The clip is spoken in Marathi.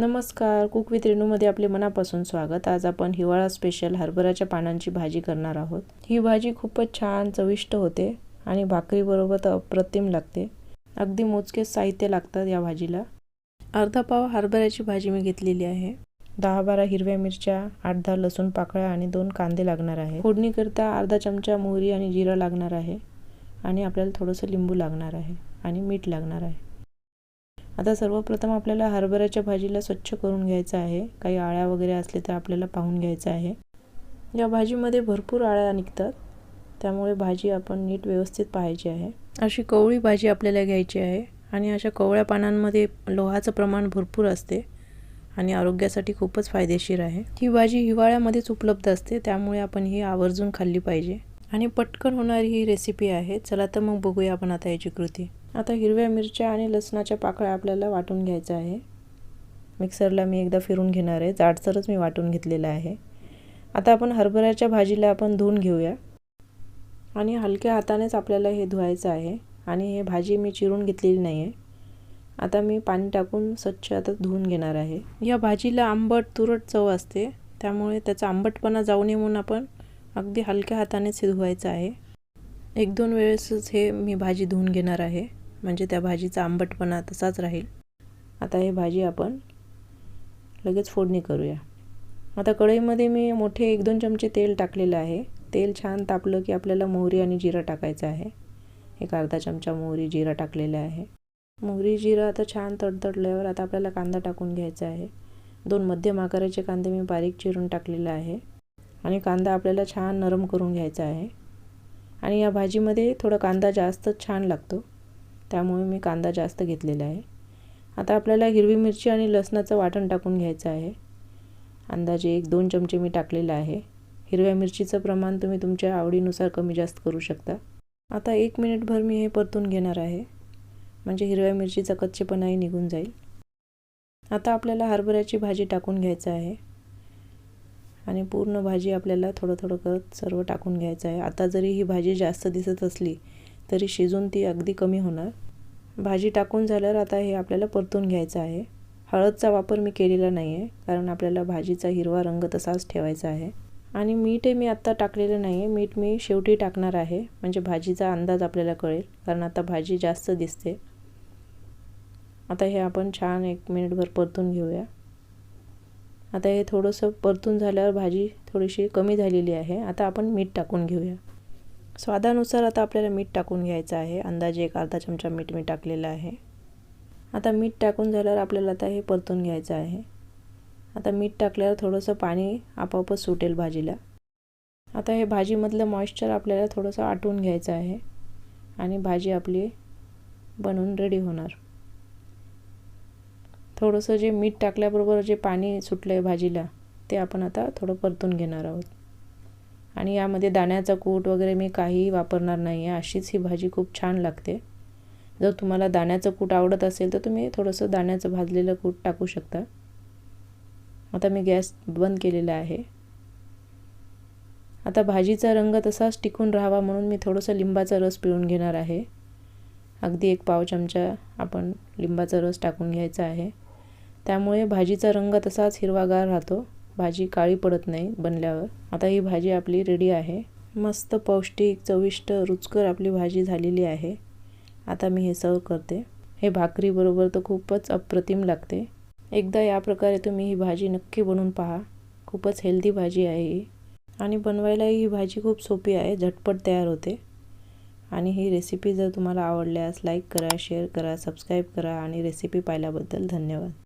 नमस्कार. कुक विथ रेणूमध्ये आपले मनापासून स्वागत. आज आपण हिवाळा स्पेशल हरभऱ्याच्या पानांची भाजी करणार आहोत. ही भाजी खूपच छान चविष्ट होते आणि भाकरीबरोबर तर अप्रतिम लागते. अगदी मोजकेच साहित्य लागतात या भाजीला. अर्धा पाव हरभऱ्याची भाजी मी घेतलेली आहे. दहा बारा हिरव्या मिरच्या आठ दहा लसूण पाकळ्या आणि दोन कांदे लागणार आहे. फोडणीकरिता अर्धा चमचा मोहरी आणि जिरा लागणार आहे आणि आपल्याला थोडंसं लिंबू लागणार आहे आणि मीठ लागणार आहे. आता सर्वप्रथम आपल्याला हरभऱ्याच्या भाजीला स्वच्छ करून घ्यायचं आहे. काही आळ्या वगैरे असले तर आपल्याला पाहून घ्यायचं आहे. या भाजीमध्ये भरपूर आळ्या निघतात. त्यामुळे भाजी आपण नीट व्यवस्थित पाहायची आहे. अशी कवळी भाजी आपल्याला घ्यायची आहे आणि अशा कवळ्या पानांमध्ये लोहाचं प्रमाण भरपूर असते आणि आरोग्यासाठी खूपच फायदेशीर आहे. ही भाजी हिवाळ्यामध्येच उपलब्ध असते त्यामुळे आपण ही आवर्जून खाल्ली पाहिजे. आणि पटकन होणारी ही रेसिपी आहे. चला तर मग बघूया आपण आता याची कृती. आता हिरव्या मिरच्या आणि लसणाच्या पाकळ्या आपल्याला वाटून घ्यायचं आहे. मिक्सरला मी एकदा फिरून घेणार आहे. जाडसरच मी वाटून घेतलेलं आहे. आता आपण हरभऱ्याच्या भाजीला आपण धुवून घेऊया. आणि हलक्या हातानेच आपल्याला हे धुवायचं आहे. आणि हे भाजी मी चिरून घेतलेली नाही आहे आता मी पाणी टाकून स्वच्छ आता धुवून घेणार आहे. या भाजीला आंबट तुरट चव असते. त्यामुळे त्याचा आंबटपणा जाऊ नये म्हणून आपण अगदी हलक्या हातानेच हे धुवायचं आहे. एक दोन वेळेसच हे मी भाजी धुवून घेणार आहे. म्हणजे त्या भाजीचा आंबटपणा तसाच राहील. आता हे भाजी आपण लगेच फोडणी करूया. आता कढईमध्ये मी मोठे एक दोन चमचे तेल टाकलेलं आहे. तेल छान तापलं की आपल्याला मोहरी आणि जिरा टाकायचं आहे. एक अर्धा चमचा मोहरी जिरा टाकलेला आहे. मोहरी जिरं आता छान तडतडल्यावर आता आपल्याला कांदा टाकून घ्यायचा आहे. दोन मध्यम आकाराचे कांदे मी बारीक चिरून टाकलेला आहे. आणि कांदा आपल्याला छान नरम करून घ्यायचा आहे. आणि या भाजीमध्ये थोडा कांदा जास्त छान लागतो. त्यामुळे मी कांदा जास्त घेतलेला आहे. आता आपल्याला हिरवी मिरची आणि लसणाचं वाटण टाकून घ्यायचं आहे. अंदाजे एक दोन चमचे मी टाकलेलं आहे. हिरव्या मिरचीचं प्रमाण तुम्ही तुमच्या आवडीनुसार कमी जास्त करू शकता. आता एक मिनिटभर मी हे परतून घेणार आहे. म्हणजे हिरव्या मिरचीचा कच्चेपणाही निघून जाईल. आता आपल्याला हरभऱ्याची भाजी टाकून घ्यायचं आहे. आणि पूर्ण भाजी आपल्याला थोडं थोडं करत सर्व टाकून घ्यायचं आहे. आता जरी ही भाजी जास्त दिसत असली तरी शिजून ती अगदी कमी होणार. भाजी टाकून झाल्यावर आता हे आपल्याला परतून घ्यायचं आहे. हळदचा वापर मी केलेला नाही आहे कारण आपल्याला भाजीचा हिरवा रंग तसाच ठेवायचा आहे. आणि मीठही मी आत्ता टाकलेलं नाही आहे मीठ मी शेवटी टाकणार आहे म्हणजे भाजीचा अंदाज आपल्याला कळेल कारण आता भाजी जास्त दिसते. आता हे आपण छान एक मिनिटभर परतून घेऊया. आता हे थोडंसं परतून झाल्यावर भाजी थोडीशी कमी झालेली आहे. आता आपण मीठ टाकून घेऊया. स्वादानुसार आता आपल्याला मीठ टाकून घ्यायचं आहे. अंदाजे एक अर्धा चमचा मीठ मी टाकलेलं आहे. आता मीठ टाकून झाल्यावर आपल्याला आता हे परतून घ्यायचं आहे. आता मीठ टाकल्यावर थोडंसं पाणी आपोआपच सुटेल भाजीला. आता हे भाजीमधलं मॉइश्चर आपल्याला थोडंसं आटवून घ्यायचं आहे आणि भाजी आपली बनवून रेडी होणार. थोडंसं जे मीठ टाकल्याबरोबर जे पाणी सुटलं आहे भाजीला ते आपण आता थोडं परतून घेणार आहोत. आणि यामध्ये दाण्याचा कूट वगैरे मी काहीही वापरणार नाही आहे अशीच ही भाजी खूप छान लागते. जर तुम्हाला दाण्याचं कूट आवडत असेल तर तुम्ही थोडंसं दाण्याचं भाजलेलं कूट टाकू शकता. आता मी गॅस बंद केलेला आहे. आता भाजीचा रंग तसाच टिकून राहावा म्हणून मी थोडंसं लिंबाचा रस पिळून घेणार आहे. अगदी एक पाव चमचा आपण लिंबाचा रस टाकून घ्यायचा आहे. त्यामुळे भाजीचा रंग तसाच हिरवागार राहतो. भाजी काळी पडत नाही बनल्यावर. आता ही भाजी आपली रेडी आहे. मस्त पौष्टिक चविष्ट रुचकर आपली भाजी झालेली आहे. आता मी हे सर्व करते. हे भाकरीबरोबर तर खूपच अप्रतिम लागते. एकदा या प्रकारे तुम्ही ही भाजी नक्की बनवून पहा. खूपच हेल्दी भाजी आहे ही. आणि बनवायलाही ही भाजी खूप सोपी आहे. झटपट तयार होते. आणि ही रेसिपी जर तुम्हाला आवडल्यास लाईक करा शेअर करा सबस्क्राईब करा आणि रेसिपी पाहिल्याबद्दल धन्यवाद.